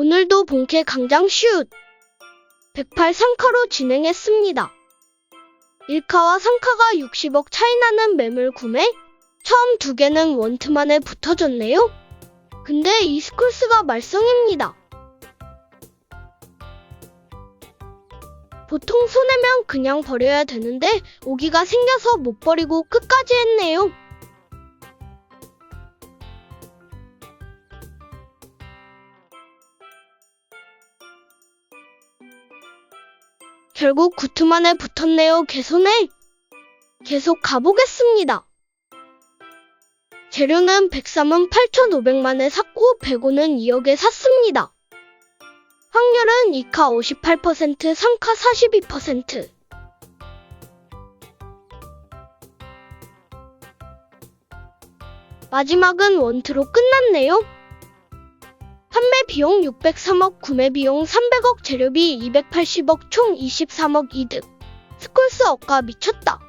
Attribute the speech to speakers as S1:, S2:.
S1: 오늘도 본캐 강장 슛 108 상카로 진행했습니다. 1카와 상카가 60억 차이 나는 매물 구매? 처음 두 개는 원트만에 붙어졌네요. 근데 이 스쿨스가 말썽입니다. 보통 손해면 그냥 버려야 되는데 오기가 생겨서 못 버리고 끝까지 했네요. 결국 구트만에 붙었네요. 개손에. 계속 가보겠습니다. 재료는 103은 8,500만에 샀고 105는 2억에 샀습니다. 확률은 2카 58%, 3카 42%. 마지막은 원트로 끝났네요. 비용 603억, 구매 비용 300억, 재료비 280억, 총 23억 이득. 스콜스 억가 미쳤다.